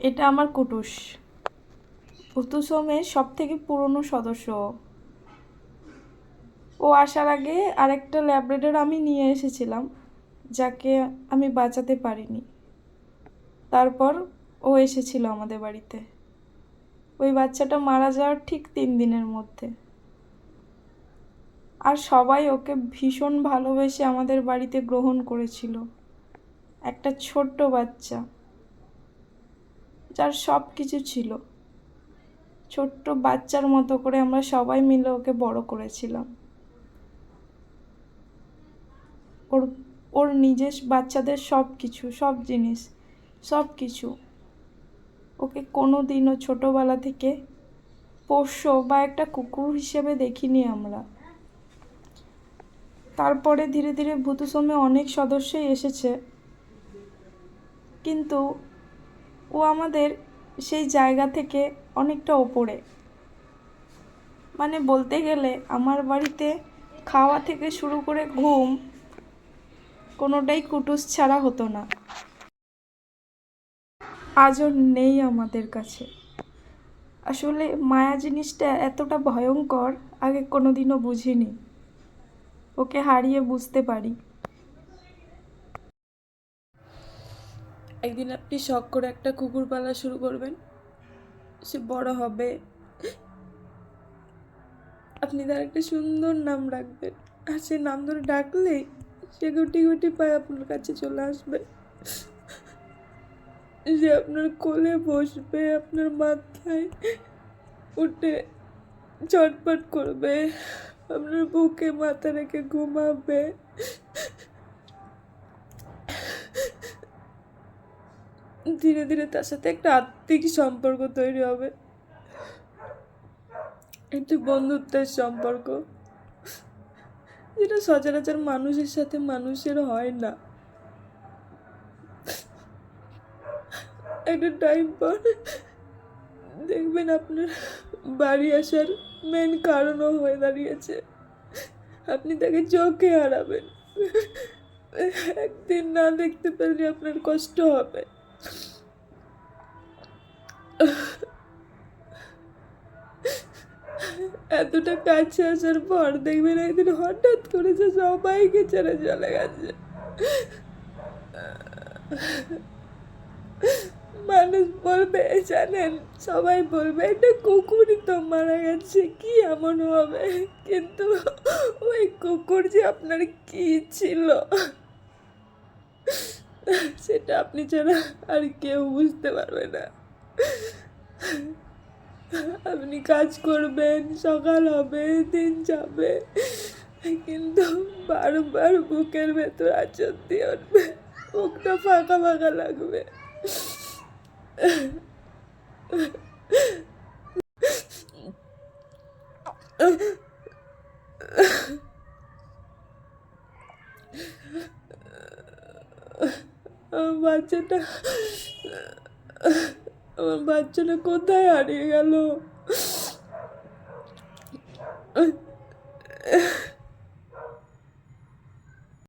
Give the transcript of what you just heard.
এটা আমার কুটুস। কুটুসমের সব থেকে পুরনো সদস্য। ও। আসার আগে আরেকটা ল্যাব্রেডর আমি নিয়ে এসেছিলাম, যাকে আমি বাঁচাতে পারিনি। তারপর ও এসেছিল আমাদের বাড়িতে। ওই বাচ্চাটা মারা যাওয়ার ঠিক তিন দিনের মধ্যে। আর সবাই ওকে ভীষণ ভালোবেসে আমাদের বাড়িতে গ্রহণ করেছিল। একটা ছোট্ট বাচ্চা। যার সব কিছু ছিল। ছোট্ট বাচ্চার মতো করে আমরা সবাই মিলে ওকে বড় করেছিলাম। ওর ওর নিজের বাচ্চাদের সব কিছু, সব জিনিস, সব কিছু ওকে কোনো দিনও ছোটোবেলা থেকে পোষ্য বা একটা কুকুর হিসেবে দেখিনি আমরা। তারপরে ধীরে ধীরে ভূতুসমে অনেক সদস্যই এসেছে। কিন্তু ও আমাদের সেই জায়গা থেকে অনেকটা ওপরে। মানে বলতে গেলে আমার বাড়িতে খাওয়া থেকে শুরু করে ঘুম কোনোটাই কুটুস ছাড়া হতো না। আজও নেই আমাদের কাছে। আসলে মায়া জিনিসটা এতটা ভয়ঙ্কর, আগে কোনোদিনও বুঝিনি। ওকে হারিয়ে বুঝতে পারি। একদিন আপনি শখ করে একটা কুকুর পালা শুরু করবেন। সে বড় হবে। আপনি তার একটা সুন্দর নাম রাখবেন। আর সে নাম ধরে ডাকলেই সে গুটি গুটি পায়ে আপনার কাছে চলে আসবে। যে আপনার কোলে বসবে, আপনার মাথায় উঠে চটপট করবে, আপনার বুকে মাথা রেখে ঘুমাবে। ধীরে ধীরে তার সাথে একটা আত্মিক সম্পর্ক তৈরি হবে। একটি বন্ধুত্বের সম্পর্ক। যেটা সচরাচর মানুষের সাথে মানুষের হয় না। একটা টাইম পর দেখবেন আপনার বাড়ি আসার মেন কারণও হয়ে দাঁড়িয়েছে। আপনি তাকে চোখে হারাবেন। একদিন না দেখতে পেলে আপনার কষ্ট হবে। এতটা কাছে আসার পর দেখবেন একদিন হঠাৎ করে সে সবাইকে ছেড়ে চলে গেছে। মানুষ বলবে জানেন, সবাই বলবে এটা কুকুরই তো মারা গেছে, কি এমন হবে? কিন্তু ওই কুকুর যে আপনার কি ছিল, সেটা আপনি ছাড়া আর কেউ বুঝতে পারবে না। আপনি কাজ করবেন, সকাল হবে, দিন যাবে, কিন্তু বারবার বুকের ভেতর আচর দিয়ে উঠবে বুকটা ফাঁকা ফাঁকা লাগবে। বাচ্চাটা আমার বাচ্চাটা কোথায় হারিয়ে গেল?